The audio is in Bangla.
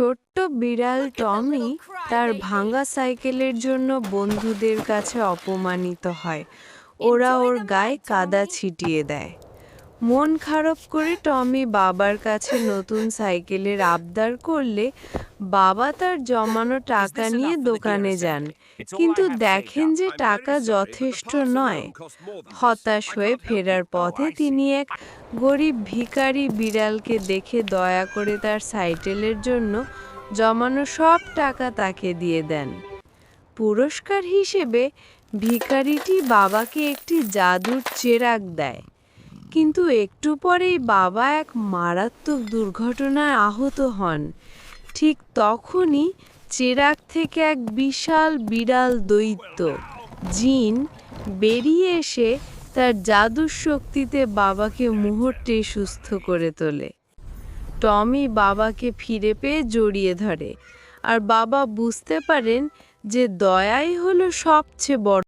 ছোট্ট বিড়াল টমি তার ভাঙা সাইকেলের জন্য বন্ধুদের কাছে অপমানিত হয়। ওরা ওর গায়ে কাদা ছিটিয়ে দেয়। মন খারাপ করে টমি বাবার কাছে নতুন সাইকেলের আবদার করলে বাবা তার জমানো টাকা নিয়ে দোকানে যান। কিন্তু দেখেন যে টাকা যথেষ্ট নয়। হতাশ হয়ে ফেরার পথে তিনি এক গরিব ভিকারি বিড়ালকে দেখে দয়া করে তার সাইকেলের জন্য জমানো সব টাকা তাকে দিয়ে দেন। পুরস্কার হিসেবে ভিকারিটি বাবাকে একটি জাদুর চেরাগ দেয়। কিন্তু একটু পরেই বাবা এক মারাত্মক দুর্ঘটনায় আহত হন। ঠিক তখনই চেরাক থেকে এক বিশাল বিড়াল দৈত্য, জিন, বেরিয়ে এসে তার জাদুর শক্তিতে বাবাকে মুহূর্তে সুস্থ করে তোলে। টমি বাবাকে ফিরে পেয়ে জড়িয়ে ধরে। আর বাবা বুঝতে পারেন যে দয়াই হলো সবচেয়ে বড়